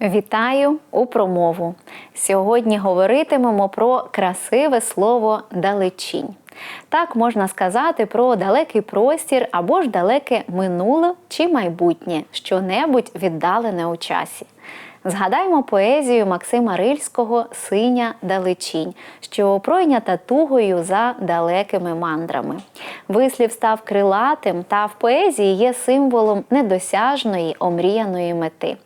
Вітаю у промову. Сьогодні говоритимемо про красиве слово далечінь. Так можна сказати про далекий простір або ж далеке минуле чи майбутнє, що-небудь віддалене у часі. Згадаймо поезію Максима Рильського Синя далечінь, що пройнята тугою за далекими мандрами. Вислів став крилатим та в поезії є символом недосяжної омріяної мети.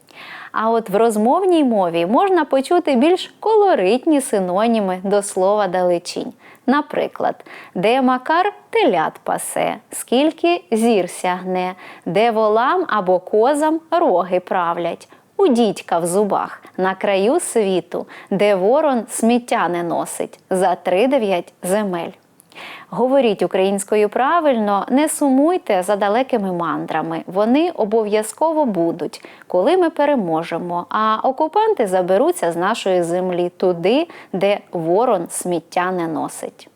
А от в розмовній мові можна почути більш колоритні синоніми до слова далечінь. Наприклад, де макар телят пасе, скільки зір сягне, де волам або козам роги правлять, у дідька в зубах, на краю світу, де ворон сміття не носить, за тридев'ять земель. Говоріть українською правильно, не сумуйте за далекими мандрами. Вони обов'язково будуть, коли ми переможемо. А окупанти заберуться з нашої землі туди, де ворон сміття не носить.